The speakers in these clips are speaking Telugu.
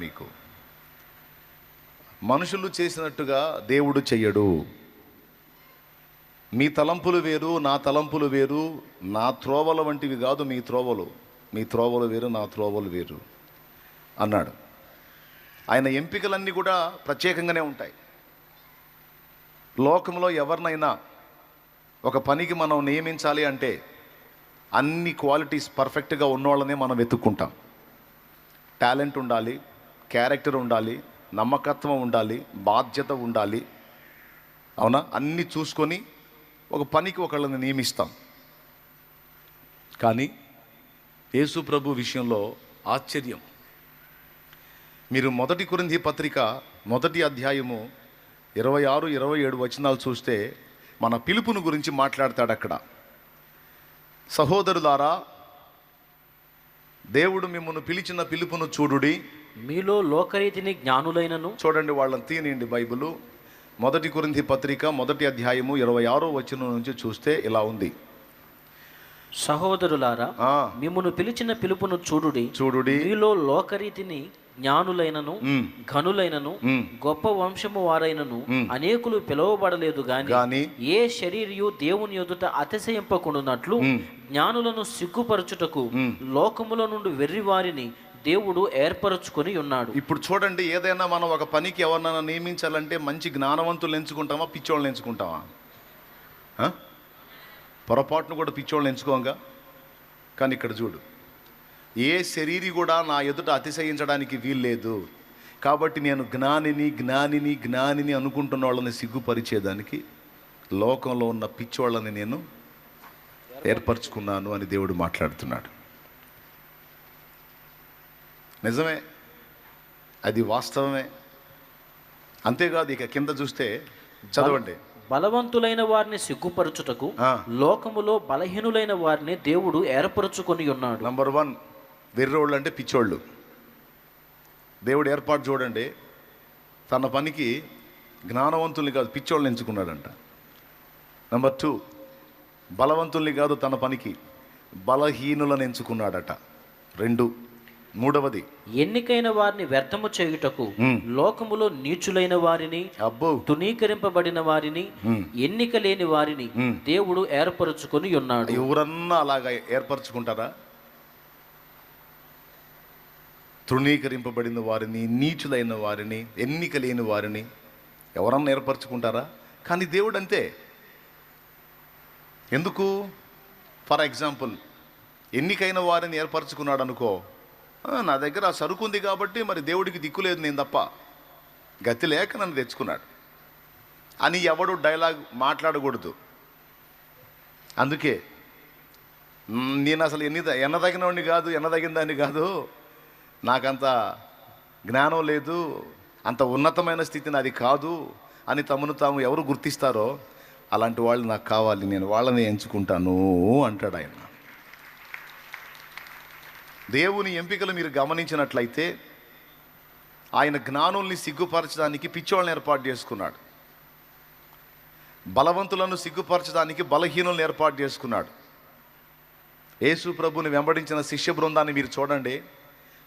మీకు. మనుషులు చేసినట్టుగా దేవుడు చెయ్యడు. మీ తలంపులు వేరు నా తలంపులు వేరు నా త్రోవల వంటివి కాదు మీ త్రోవలు. మీ త్రోవలు వేరు నా త్రోవలు వేరు అన్నాడు. ఆయన ఎంపికలన్నీ కూడా ప్రత్యేకంగానే ఉంటాయి. లోకంలో ఎవరినైనా ఒక పనికి మనం నియమించాలి అంటే అన్ని క్వాలిటీస్ పర్ఫెక్ట్గా ఉన్నోళ్ళనే మనం వెతుక్కుంటాం. టాలెంట్ ఉండాలి క్యారెక్టర్ ఉండాలి నమ్మకత్వం ఉండాలి బాధ్యత ఉండాలి. అవునా? అన్నీ చూసుకొని ఒక పనికి ఒకళ్ళని నియమిస్తాం. కానీ యేసు ప్రభు విషయంలో ఆశ్చర్యం. మీరు మొదటి కురింది పత్రిక మొదటి అధ్యాయము ఇరవై ఆరు ఇరవై ఏడు వచనాలు చూస్తే మన పిలుపును గురించి మాట్లాడతాడు అక్కడ. సహోదరులారా దేవుడు మిమ్మల్ని పిలిచిన పిలుపును చూడుడి. మీలో లోకరీతిని జ్ఞానులైనను చూడండి వాళ్ళని తీనిండి బైబిలు. మొదటి కొరింథీ పత్రిక మొదటి అధ్యాయము ఇరవై ఆరో వచనం నుంచి చూస్తే ఇలా ఉంది. సహోదరులారా మిమ్మును పిలిచిన పిలుపును చూడుడి. చూడుడి. మీలో లోకరీతిని జ్ఞానులైనను ఘనులైనను గొప్ప వంశము వారైనను. అనేకులు పిలువబడలేదు గాని ఏ శరీరియు దేవుని ఎదుట అతిశయింపకుండునట్లు మ్. జ్ఞానులను సిగ్గుపరచుటకు. లోకముల నుండి వెర్రి వారిని దేవుడు ఏర్పరచుకొని ఉన్నాడు. ఇప్పుడు చూడండి ఏదైనా మనం ఒక పనికి ఎవరినైనా నియమించాలంటే మంచి జ్ఞానవంతులు ఎంచుకుంటామా పిచ్చోళ్ళని ఎంచుకుంటామా? పొరపాటును కూడా పిచ్చోళ్ళని ఎంచుకోంగా? కానీ ఇక్కడ చూడు ఏ శరీరి కూడా నా ఎదుట అతిశయించడానికి వీల్లేదు. కాబట్టి నేను జ్ఞానిని జ్ఞానిని జ్ఞానిని అనుకుంటున్న వాళ్ళని సిగ్గుపరిచేదానికి లోకంలో ఉన్న పిచ్చోళ్ళని నేను ఏర్పరచుకున్నాను అని దేవుడు మాట్లాడుతున్నాడు. నిజమే. అది వాస్తవమే. అంతేకాదు ఇక కింద చూస్తే చదవండి. బలవంతులైన వారిని సిగ్గుపరచుటకు. లోకములో బలహీనులైన వారిని దేవుడు ఏర్పరచుకొని ఉన్నాడు. నంబర్ వన్ వెర్రోళ్ళు అంటే పిచ్చోళ్ళు. దేవుడు ఏర్పాటు చూడండి. తన పనికి జ్ఞానవంతుల్ని కాదు పిచ్చోళ్ళని ఎంచుకున్నాడంట. నంబర్ టూ బలవంతుల్ని కాదు తన పనికి బలహీనులను ఎంచుకున్నాడట. రెండు మూడవది ఎన్నికైన వారిని వ్యర్థము చేయుటకు. లోకములో నీచులైన వారిని అబ్బో తునీకరింపబడిన వారిని. ఎన్నిక లేని వారిని. దేవుడు ఏర్పరచుకొని ఉన్నాడు ఎవరన్నా అలాగా ఏర్పరచుకుంటారా తృణీకరింపబడిన వారిని నీచులైన వారిని ఎన్నిక లేని వారిని ఎవరన్నా ఏర్పరచుకుంటారా కానీ దేవుడు అంతే ఎందుకు ఫర్ ఎగ్జాంపుల్ ఎన్నికైన వారిని ఏర్పరచుకున్నాడు అనుకో "ఆ, నా దగ్గర ఆ సరుకు ఉంది కాబట్టి మరి దేవుడికి దిక్కు లేదు నేను తప్ప. గతి లేక నన్ను తెచ్చుకున్నాడు. అని ఎవడు డైలాగ్ మాట్లాడకూడదు. అందుకే నేను అసలు ఎన్ని ఎన్నదగినవాడిని కాదు ఎన్నదగిన దాన్ని కాదు నాకంత జ్ఞానం లేదు అంత ఉన్నతమైన స్థితి నాది కాదు అని తమను తాము ఎవరు గుర్తిస్తారో అలాంటి వాళ్ళు నాకు కావాలి నేను వాళ్ళని ఎంచుకుంటాను అంటాడు ఆయన. దేవుని ఎంపికలు మీరు గమనించినట్లయితే ఆయన జ్ఞానుల్ని సిగ్గుపరచడానికి పిచ్చోళ్ళని ఏర్పాటు చేసుకున్నాడు. బలవంతులను సిగ్గుపరచడానికి బలహీనులను ఏర్పాటు చేసుకున్నాడు. యేసు ప్రభుని వెంబడించిన శిష్య బృందాన్ని మీరు చూడండి.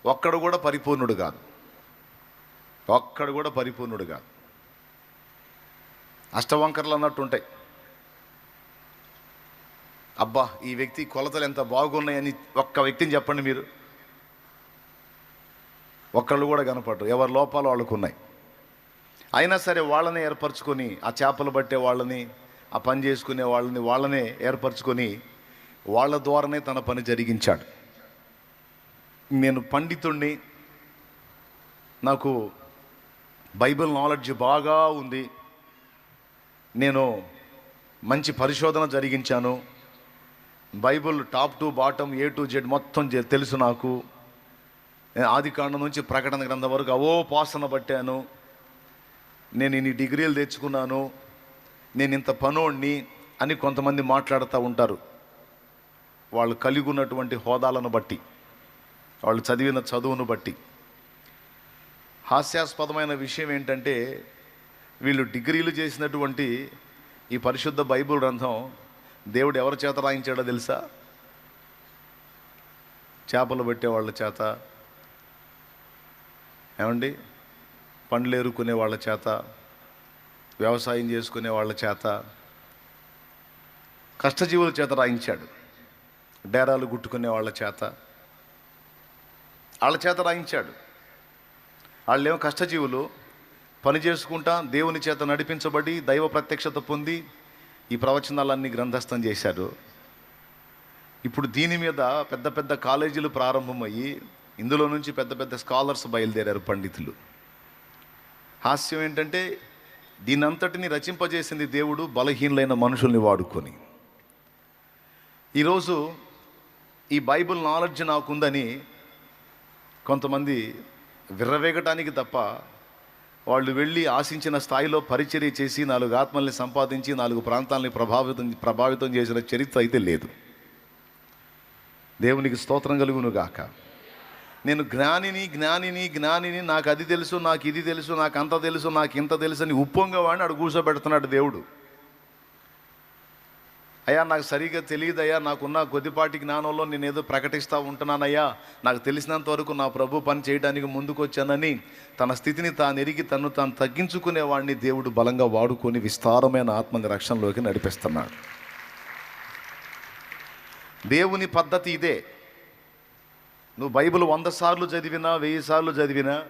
ఒక్కడు కూడా పరిపూర్ణుడు కాదు. ఒక్కడు కూడా పరిపూర్ణుడు కాదు. అష్టవంకర్లు అన్నట్టు ఉంటాయి. అబ్బా ఈ వ్యక్తి కొలతలు ఎంత బాగున్నాయని ఒక్క వ్యక్తిని చెప్పండి మీరు. ఒక్కళ్ళు కూడా కనపడరు. ఎవరి లోపాలు వాళ్ళకు ఉన్నాయి అయినా సరే వాళ్ళని ఏర్పరచుకొని ఆ చేపలు పట్టే వాళ్ళని ఆ పని చేసుకునే వాళ్ళని వాళ్ళనే ఏర్పరచుకొని వాళ్ళ ద్వారానే తన పని జరిగించాడు. నేను పండితుణ్ణి నాకు బైబిల్ నాలెడ్జ్ బాగా ఉంది. నేను మంచి పరిశోధన జరిగించాను. Bible top to bottom A to Z మొత్తం తెలుసు నాకు. ఆది కాండం నుంచి ప్రకటన గ్రంథం వరకు అవో పాసన పట్టాను. నేను ఇన్ని డిగ్రీలు తెచ్చుకున్నాను. నేను ఇంత పనోడిని అని కొంతమంది మాట్లాడుతూ ఉంటారు. వాళ్ళు కలిగి ఉన్నటువంటి హోదాలను బట్టి వాళ్ళు చదివిన చదువును బట్టి. హాస్యాస్పదమైన విషయం ఏంటంటే వీళ్ళు డిగ్రీలు చేసినటువంటి ఈ పరిశుద్ధ బైబిల్ గ్రంథం దేవుడు ఎవరి చేత రాయించాడో తెలుసా? చేపలు పెట్టే వాళ్ళ చేత. ఏమండి? పండ్లు ఏరుకునే వాళ్ళ చేత. వ్యవసాయం చేసుకునే వాళ్ళ చేత. కష్టజీవుల చేత రాయించాడు. డేరాలు గుట్టుకునే వాళ్ళ చేత. వాళ్ళ చేత రాయించాడు. వాళ్ళేమో కష్టజీవులు. పని చేసుకుంటా దేవుని చేత నడిపించబడి దైవ ప్రత్యక్షత పొంది ఈ ప్రవచనాలన్నీ గ్రంథస్థం చేశారు ఇప్పుడు దీని మీద పెద్ద పెద్ద కాలేజీలు ప్రారంభమయ్యి ఇందులో నుంచి పెద్ద పెద్ద స్కాలర్స్ బయలుదేరారు పండితులు. హాస్యం ఏంటంటే దీనంతటిని రచింపజేసింది దేవుడు బలహీనులైన మనుషుల్ని వాడుకొని. ఈరోజు ఈ బైబిల్ నాలెడ్జ్ నాకుందని కొంతమంది విర్రవేగటానికి తప్ప వాళ్ళు వెళ్ళి ఆశించిన స్థాయిలో పరిచర్య చేసి నాలుగు ఆత్మల్ని సంపాదించి నాలుగు ప్రాంతాలని ప్రభావితం ప్రభావితం చేసిన చరిత్ర అయితే లేదు. దేవునికి స్తోత్రం కలుగును గాక నేను జ్ఞానిని జ్ఞానిని జ్ఞానిని నాకు అది తెలుసు నాకు ఇది తెలుసు నాకు అంత తెలుసు నాకు ఇంత తెలుసు అని ఉప్పొంగవాడిని అడు కూర్చోబెడుతున్నాడు దేవుడు. అయ్యా నాకు సరిగా తెలియదయ్యా నాకున్న కొద్దిపాటి జ్ఞానంలో నేను ఏదో ప్రకటిస్తూ ఉంటున్నానయ్యా. నాకు తెలిసినంత వరకు నా ప్రభు పని చేయడానికి ముందుకొచ్చానని తన స్థితిని తాను ఎరిగి తను తాను తగ్గించుకునేవాడిని దేవుడు బలంగా వాడుకొని విస్తారమైన ఆత్మని రక్షణలోకి నడిపిస్తున్నాడు. దేవుని పద్ధతి ఇదే. నువ్వు బైబిల్ వంద సార్లు చదివినా వెయ్యి సార్లు చదివినా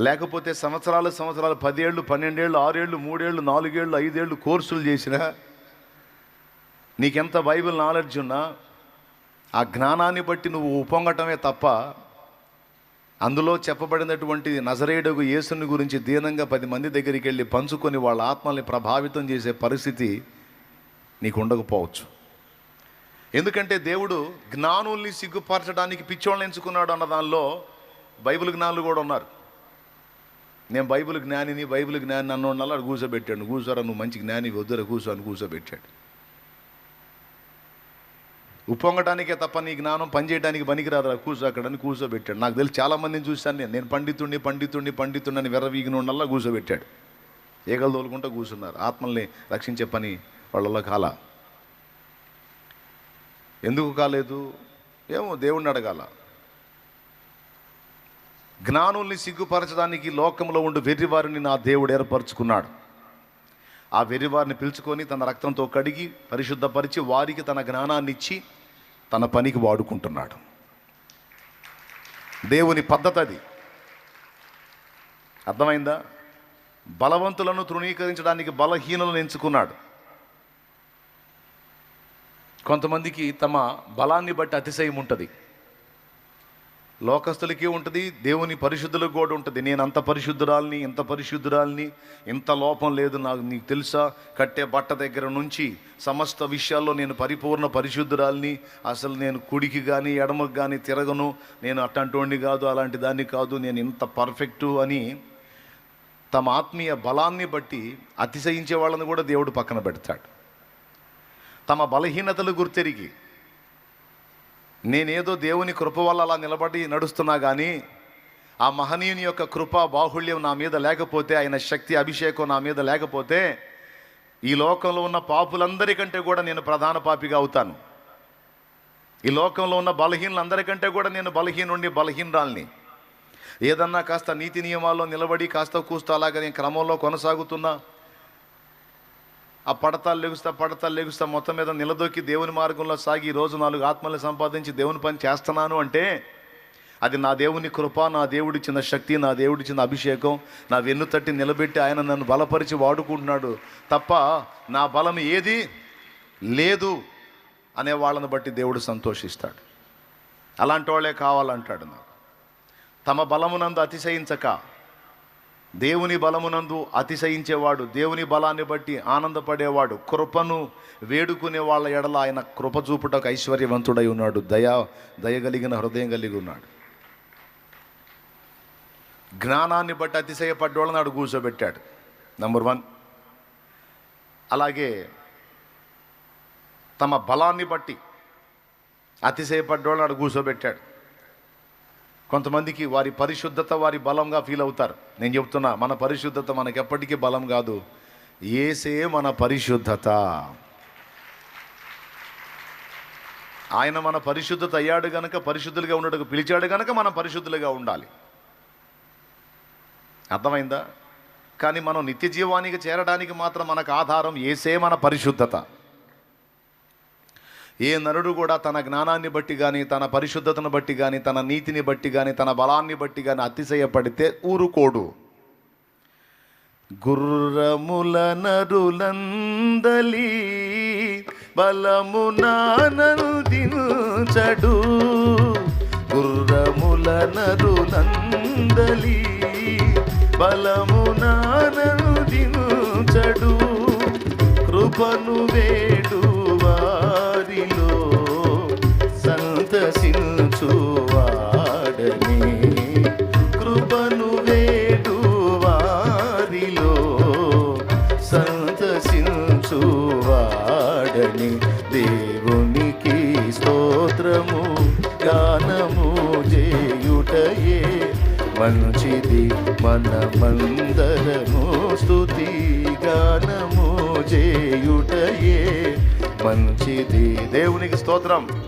లేకపోతే సంవత్సరాలు సంవత్సరాలు పదేళ్ళు పన్నెండేళ్ళు ఆరేళ్ళు మూడేళ్ళు నాలుగేళ్ళు ఐదేళ్ళు కోర్సులు చేసినా నీకెంత బైబిల్ నాలెడ్జ్ ఉన్నా ఆ జ్ఞానాన్ని బట్టి నువ్వు ఉప్పొంగటమే తప్ప అందులో చెప్పబడినటువంటి నజరేయుడుగు యేసుని గురించి దీనంగా పది మంది దగ్గరికి వెళ్ళి పంచుకొని వాళ్ళ ఆత్మల్ని ప్రభావితం చేసే పరిస్థితి నీకు ఉండకపోవచ్చు ఎందుకంటే దేవుడు జ్ఞానుల్ని సిగ్గుపరచడానికి పిచ్చోళ్ళని ఎంచుకున్నాడు అన్న దానిలో బైబిల్ జ్ఞానులు కూడా ఉన్నారు. నేను బైబిల్ జ్ఞానిని బైబిల్ జ్ఞాని అన్నోళ్ళ కూర్చోబెట్టాడు. కూర్చోరా నువ్వు మంచి జ్ఞాని వద్దురా కూర్చో అని కూర్చోబెట్టాడు. ఉప్పొంగటానికే తప్ప నీ జ్ఞానం పనిచేయడానికి పనికిరాదురా. కూర్చో అక్కడ అని కూర్చోబెట్టాడు. నాకు తెలిసి చాలామందిని చూశాను నేను. నేను పండితుడిని పండితుడిని పండితుడిని అని వెర్రవీగినోళ్ళల్లా కూర్చోబెట్టాడు. ఏగలు తోలుకుంటూ కూర్చున్నారు. ఆత్మల్ని రక్షించే పని వాళ్ళలో కాల. ఎందుకు కాలేదు? ఏమో దేవుణ్ణి అడగాల. జ్ఞానుల్ని సిగ్గుపరచడానికి లోకంలో ఉండు వెర్రివారిని నా దేవుడు ఏర్పరచుకున్నాడు. ఆ వెర్రివారిని పిలుచుకొని తన రక్తంతో కడిగి పరిశుద్ధపరిచి వారికి తన జ్ఞానాన్ని ఇచ్చి తన పనికి వాడుకుంటున్నాడు. దేవుని పద్ధతి అది. అర్థమైందా? బలవంతులను తృణీకరించడానికి బలహీనులను ఎంచుకున్నాడు. కొంతమందికి తమ బలాన్ని బట్టి అతిశయం ఉంటుంది. లోకస్తులకి ఉంటుంది దేవుని పరిశుద్ధులకు కూడా ఉంటుంది. నేను అంత పరిశుద్ధురాల్ని ఇంత పరిశుద్ధురాల్ని ఇంత లోపం లేదు నాకు నీకు తెలుసా? కట్టే బట్ట దగ్గర నుంచి సమస్త విషయాల్లో నేను పరిపూర్ణ పరిశుద్ధురాల్ని. అసలు నేను కుడికి కానీ ఎడమకు కానీ తిరగను. నేను అట్టంటోండి కాదు అలాంటి దాన్ని కాదు. నేను ఇంత పర్ఫెక్టు అని తమ ఆత్మీయ బలాన్ని బట్టి అతిశయించే వాళ్ళని కూడా దేవుడు పక్కన పెడతాడు. తమ బలహీనతలు గుర్తెరిగి నేనేదో దేవుని కృప వల్ల అలా నిలబడి నడుస్తున్నా కానీ ఆ మహనీయుని యొక్క కృప బాహుళ్యం నా మీద లేకపోతే ఆయన శక్తి అభిషేకం నా మీద లేకపోతే ఈ లోకంలో ఉన్న పాపులందరికంటే కూడా నేను ప్రధాన పాపిగా అవుతాను. ఈ లోకంలో ఉన్న బలహీనులందరికంటే కూడా నేను బలహీనుండి బలహీనరాల్ని. ఏదన్నా కాస్త నీతి నియమాల్లో నిలబడి కాస్త కూస్త అలాగా నేను క్రమంలో కొనసాగుతున్నా. ఆ పడతాలు లెగుస్తా పడతాలు లెగుస్తా మొత్తం మీద నిలదొక్కి దేవుని మార్గంలో సాగి రోజు నాలుగు ఆత్మల్ని సంపాదించి దేవుని పని చేస్తున్నాను అంటే అది నా దేవుని కృప నా దేవుడిచ్చిన శక్తి నా దేవుడిచ్చిన అభిషేకం నా వెన్ను తట్టి నిలబెట్టి ఆయన నన్ను బలపరిచి వాడుకుంటున్నాడు తప్ప నా బలం ఏది లేదు అనే వాళ్ళని బట్టి దేవుడు సంతోషిస్తాడు. అలాంటి వాళ్ళే కావాలంటాడు నాకు. తమ బలమునందు అతిశయించక దేవుని బలమునందు అతిశయించేవాడు దేవుని బలాన్ని బట్టి ఆనందపడేవాడు కృపను వేడుకునే వాళ్ళ ఎడల ఆయన కృప చూపుటకు ఐశ్వర్యవంతుడై ఉన్నాడు. దయా దయగలిగిన హృదయం కలిగి ఉన్నాడు. జ్ఞానాన్ని బట్టి అతిశయపడ్డోళ్ళని నాడు కూర్చోబెట్టాడు. నంబర్ వన్ అలాగే తమ బలాన్ని బట్టి అతిశయపడ్డోళ్ళని నాడు కూర్చోబెట్టాడు. కొంతమందికి వారి పరిశుద్ధత వారి బలంగా ఫీల్ అవుతారు. నేను చెప్తున్నా మన పరిశుద్ధత మనకి ఎప్పటికీ బలం కాదు. ఏసే మన పరిశుద్ధత. ఆయన మన పరిశుద్ధత అయ్యాడు గనక పరిశుద్ధులుగా ఉండటకు పిలిచాడు గనక మనం పరిశుద్ధులుగా ఉండాలి. అర్థమైందా? కానీ మనం నిత్య జీవానికి చేరడానికి మాత్రం మనకు ఆధారం ఏసే మన పరిశుద్ధత. ఏ నరుడు కూడా తన జ్ఞానాన్ని బట్టి కానీ తన పరిశుద్ధతను బట్టి కానీ తన నీతిని బట్టి కానీ తన బలాన్ని బట్టి కానీ అతిశయపడితే ఊరుకోడు. గుర్రముల నరులందలి బలము నానందించడు గుర్రముల నరులందలి బలము నానందించడు కృపను వేడు సంతసించువాడని దేవునికి స్తోత్రము గానము చేయుటయే మంచిది. మనమందరము స్తుతి గానము చేయుటయే మంచిది. దేవునికి స్తోత్రం.